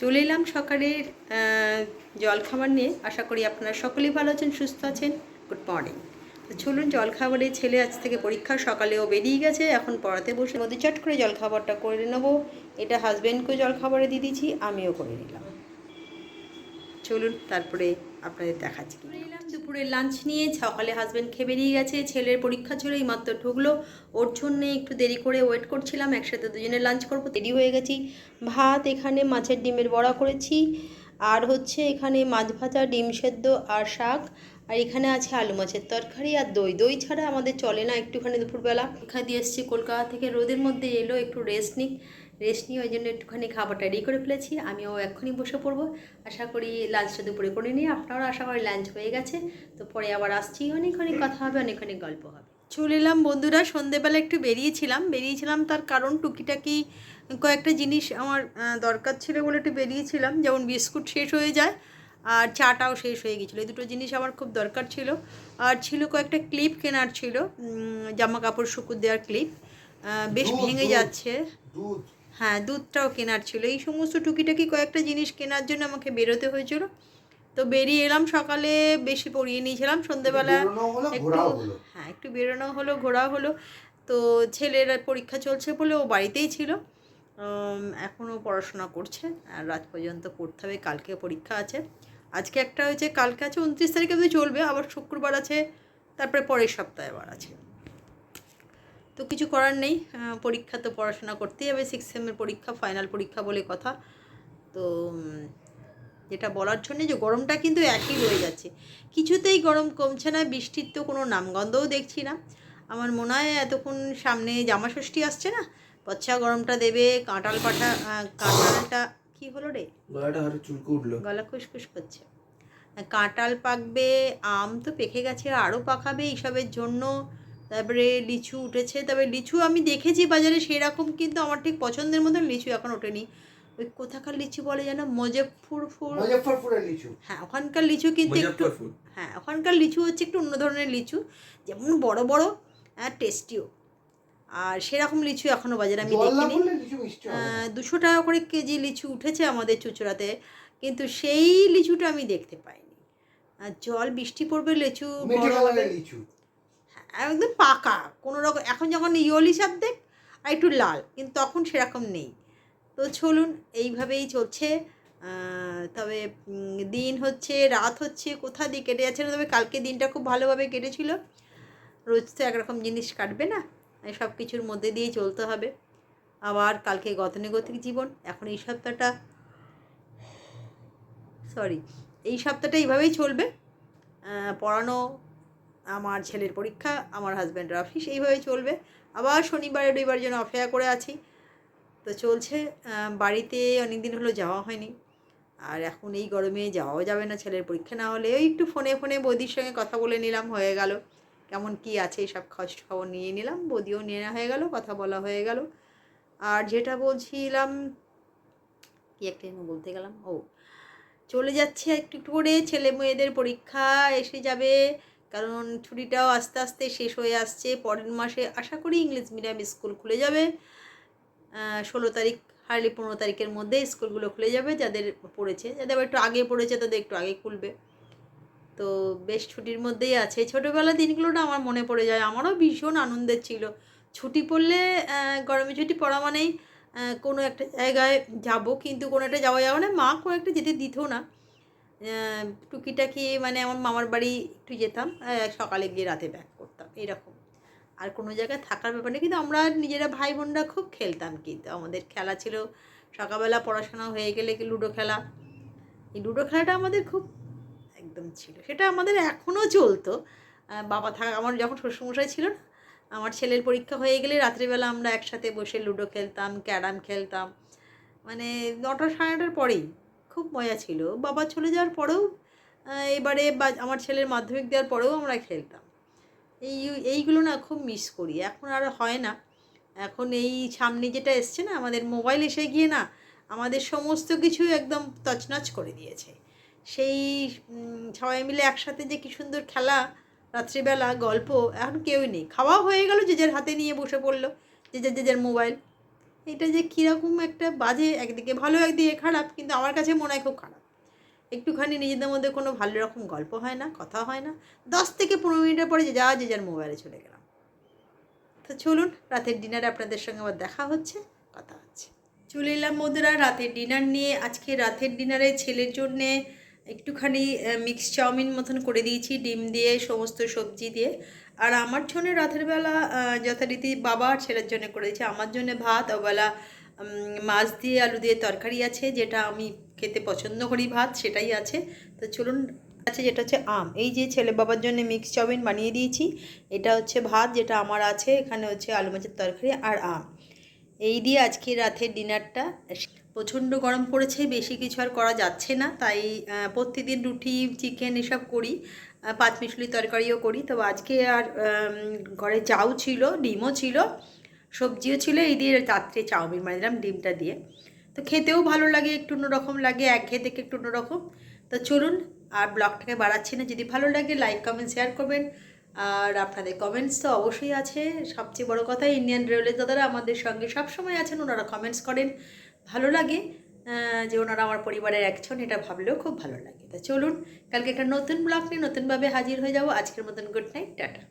চলে এলাম সকালের জলখাবার নিয়ে। আশা করি আপনারা সকলেই ভালো আছেন, সুস্থ আছেন। গুড মর্নিং তো চলুন জলখাবারে ছেলে আজ থেকে পরীক্ষা সকালেও বেরিয়ে গেছে। এখন পড়াতে বসে মধ্যে চট করে জলখাবারটা করে নেব। এটা হাজব্যান্ডকেও জলখাবারে দিয়ে দিয়েছি, আমিও করে নিলাম। চলুন, তারপরে আপনাদের দেখাচ্ছি কি এলাম দুপুরের লাঞ্চ নিয়ে, সকালে হাজব্যান্ড খেয়ে বেরিয়ে গেছে, ছেলের পরীক্ষা ছিল মাত্র ঢুকলো। ওর জন্য একটু দেরি করে ওয়েট করছিলাম, একসাথে দুজনে লাঞ্চ করব, দেরি হয়ে গেছি। ভাত এখানে মাছের ডিমের বড়া করেছি, আর হচ্ছে এখানে মাছ ভাজা, ডিম সেদ্ধ আর শাক। আর এখানে আছে আলু মাছের তরকারি আর দই। দই ছাড়া আমাদের চলে না একটুখানি দুপুরবেলা। পরীক্ষা দিয়ে এসেছি কলকাতা থেকে, রোদের মধ্যে এলো, একটু রেস্ট নিক। রেস্ট নিয়ে ওই জন্য একটুখানি খাবারটা রেডি করে ফেলেছি। আমিও এক্ষুনি বসে পড়ব। আশা করি লাঞ্চটা দুপুরে করে নিই আপনারও আশা করি লাঞ্চ হয়ে গেছে। তো পরে আবার আসছি। অনেক অনেক কথা হবে অনেক অনেক গল্প হবে। চলে এলাম বন্ধুরা সন্ধেবেলা একটু বেরিয়েছিলাম। বেরিয়েছিলাম তার কারণ টুকিটাকি কয়েকটা জিনিস আমার দরকার ছিল বলে একটু বেরিয়েছিলাম। যেমন বিস্কুট শেষ হয়ে যায় আর চাটাও শেষ হয়ে গেছিল। এই দুটো জিনিস আমার খুব দরকার ছিল। আর ছিল কয়েকটা ক্লিপ কেনার ছিল। জামা কাপড় শুকুর দেওয়ার ক্লিপ বেশ ভেঙে যাচ্ছে। দুধ। হ্যাঁ দুধটাও কেনার ছিল। এই সমস্ত টুকিটাকি কয়েকটা জিনিস কেনার জন্য আমাকে বেরোতে হয়েছিল। তো বেরিয়ে এলাম সকালে বেশি পরিয়ে নিয়েছিলাম। সন্ধেবেলা একটু হ্যাঁ একটু বেরোনো হলো ঘোরা হলো। তো ছেলের পরীক্ষা চলছে বলে ও বাড়িতেই ছিল। এখনও পড়াশোনা করছে। আর রাত পর্যন্ত পড়তে হবে কালকে পরীক্ষা আছে। আজকে একটা হয়েছে কালকে আছে উনত্রিশ তারিখে অবধি চলবে। আবার শুক্রবার আছে তারপরে পরের সপ্তাহে আবার আছে। তো কিছু করার নেই পরীক্ষা তো পড়াশোনা করতেই হবে সিক্স সেমের পরীক্ষা ফাইনাল পরীক্ষা বলে কথা। তো যেটা বলার জন্য যে গরমটা কিন্তু একই রয়ে যাচ্ছে। কিছুতেই গরম কমছে না বৃষ্টির তো কোনো নামগন্ধও দেখছি না। আমার মনে হয় এতক্ষণ সামনে জামা ষষ্ঠী আসছে না? পচ্ছা গরমটা দেবে কাঁটাল পাঠা কাঁটালটা কি হলো রে? গলাটা হয়তো চুলকে উঠল। গলা খুসখুস করছে। কাঁটাল পাকবে আম তো পেকে গেছে আরও পাকাবে এইসবের জন্য তারপরে লিচু উঠেছে তবে লিচু আমি দেখেছি বাজারে সেরকম কিন্তু আমার ঠিক পছন্দের মতন লিচু এখন ওঠেনি। ওই কোথাকার লিচু বলে যেন? মজফরপুর মুজফ্ফরপুরের লিচু। হ্যাঁ ওখানকার লিচু কিন্তু একটু হ্যাঁ ওখানকার লিচু হচ্ছে একটু অন্য ধরনের লিচু যেমন বড় বড় আর টেস্টিও। আর সেরকম লিচু এখনও বাজারে আমি দেখিনি। দুশো টাকা করে কেজি লিচু উঠেছে আমাদের চুচড়াতে কিন্তু সেই লিচুটা আমি দেখতে পাইনি। আর জল বৃষ্টি পড়বে লিচু বড় হবে। লিচু। একদম পাকা। কোনো রকম এখন যখন ইয়লি দেখ আর একটু লাল, কিন্তু তখন সেরকম নেই। তো চলুন, এইভাবেই চলছে। তবে দিন হচ্ছে, রাত হচ্ছে, কোথা দিয়ে কেটে যাচ্ছে না, তবে কালকে দিনটা খুব ভালোভাবে কেটেছিল। রোজ তো একরকম জিনিস কাটবে না সব কিছুর মধ্যে দিয়েই চলতে হবে। আবার কালকে গতানুগতিক জীবন, এখন এই সপ্তাহটা সরি, এই সপ্তাহটা এইভাবেই চলবে। পড়ানো আমার ছেলের পরীক্ষা, আমার হাজব্যান্ডের অফিস এইভাবেই চলবে। আবার শনিবার, রবিবার জন্য অপেক্ষা করে আছি। তো চলছে বাড়িতে অনেক দিন হলো যাওয়া হয়নি। আর এখন এই গরমে যাওয়াও যাবে না, ছেলের পরীক্ষা না হলে। ওই একটু ফোনে ফোনে বৌদির সঙ্গে কথা বলে নিলাম, হয়ে গেল। কেমন কি আছে সব খোঁজ খবর নিয়ে নিলাম, বৌদিও নিয়ে নেওয়া হয়ে গেল, কথা বলা হয়ে গেল। আর যেটা বলছিলাম, কি একটা যেন বলতে গেলাম? ও, চলে যাচ্ছে একটু একটু করে ছেলে মেয়েদের পরীক্ষা এসে যাবে। কারণ ছুটিটাও আস্তে আস্তে শেষ হয়ে আসছে। পরের মাসে আশা করি ইংলিশ মিডিয়াম স্কুল খুলে যাবে। ষোলো তারিখ, হার্লি পনেরো তারিখের মধ্যে স্কুলগুলো খুলে যাবে, যাদের পড়েছে, যাদের আবার একটু আগে পড়েছে তাদের একটু আগে খুলবে। তো বেশ ছুটির মধ্যেই আছে। ছোটোবেলার দিনগুলো না আমার মনে পড়ে যায়। আমারও ভীষণ আনন্দের ছিল। ছুটি পড়লে গরমে ছুটি পড়া মানেই কোনো একটা জায়গায় যাব, কিন্তু কোনো একটা যাওয়া যাবে না। মা কোনো একটা যেতে দিত না। টুকিটাকি মানে আমার মামার বাড়ি একটু যেতাম সকালে গিয়ে রাতে ব্যাক করতাম, এরকম। আর কোনো জায়গায় থাকার ব্যাপার কিন্তু আমরা নিজেরা ভাই বোনরা খুব খেলতাম কিন্তু। আমাদের খেলা ছিল সকালবেলা পড়াশোনা হয়ে গেলে কি লুডো খেলা? এই লুডো খেলাটা আমাদের খুব একদম ছিল। সেটা আমাদের এখনও চলতো। বাবা থাকা, আমার যখন শ্বশুরমশাই ছিল না, আমার ছেলের পরীক্ষা হয়ে গেলে রাত্রিবেলা আমরা একসাথে বসে লুডো খেলতাম, ক্যারাম খেলতাম। মানে নটা সাড়ে নটার পরেই খুব মজা ছিল। বাবা চলে যাওয়ার পরেও এবারে বা, আমার ছেলের মাধ্যমিক দেওয়ার পরেও আমরা খেলতাম। এই এইগুলো না খুব মিস করি। এখন আর হয় না। এখন এই সামনে যেটা এসছে না, আমাদের মোবাইল এসে গিয়ে না, আমাদের সমস্ত কিছু একদম তছনছ করে দিয়েছে। সেই সবাই মিলে একসাথে যে কি সুন্দর খেলা, রাত্রিবেলা গল্প, এখন কেউই নেই। খাওয়া হয়ে গেল যে যার হাতে নিয়ে বসে পড়ল, যে যার যে যার মোবাইল এটা যে কীরকম একটা বাজে, একদিকে ভালো, একদিকে খারাপ, কিন্তু আমার কাছে মনে হয় খুব খারাপ। একটুখানি নিজেদের মধ্যে কোনো ভালো রকম গল্প হয় না, কথা হয় না। দশ থেকে পনেরো মিনিটের পরে যে যা যে যার মোবাইলে চলে গেলাম। তো চলুন, রাতের ডিনারে আপনাদের সঙ্গে আবার দেখা হচ্ছে, কথা হচ্ছে। চলে এলাম বন্ধুরা, রাতের ডিনার নিয়ে। আজকে রাতের ডিনারে ছেলের জন্যে একটুখানি মিক্স চাউমিন মতন করে দিয়েছি, ডিম দিয়ে, সমস্ত সবজি দিয়ে। আর আমার জন্য রাতের বেলা যথারীতি বাবা আর ছেলের জন্য করে দিয়েছি। আমার জন্য ভাত, ওবেলা মাছ দিয়ে, আলু দিয়ে তরকারি আছে, যেটা আমি খেতে পছন্দ করি ভাত, সেটাই আছে। তো চলুন, আছে যেটা হচ্ছে আম। এই যে ছেলে বাবার জন্য মিক্স চাউমিন বানিয়ে দিয়েছি, এটা হচ্ছে ভাত, যেটা আমার আছে, এখানে হচ্ছে আলু মাছের তরকারি আর আম। এই দিয়ে আজকে রাতের ডিনারটা প্রচণ্ড গরম পড়েছে বেশি কিছু আর করা যাচ্ছে না। তাই প্রতিদিন রুটি চিকেন এসব করি আহ, পাঁচ মিশলি তরকারিও করি। তবে আজকে আর ঘরে চাউ ছিল ডিমও ছিল সবজিও ছিল এই দিয়ে রাত্রে চাউমিন বানিয়ে দিলাম ডিমটা দিয়ে। তো খেতেও ভালো লাগে একটু অন্যরকম লাগে এক ঘেয়ে থেকে একটু অন্যরকম। তো চলুন আর ব্লগটাকে বাড়াচ্ছি না। যদি ভালো লাগে লাইক কমেন্ট শেয়ার করবেন। আর আপনাদের কমেন্টস তো অবশ্যই আছে। সবচেয়ে বড় কথা ইন্ডিয়ান রেলওয়ে দাদারা আমাদের সঙ্গে সবসময় আছেন ওনারা কমেন্টস করেন। ভালো লাগে যে ওনারা আমার পরিবারের একজন, এটা ভাবলেও খুব ভালো লাগে। তা চলুন, কালকে একটা নতুন ব্লগ নিয়ে নতুনভাবে হাজির হয়ে যাব। আজকের মতন গুড নাইট টাটা।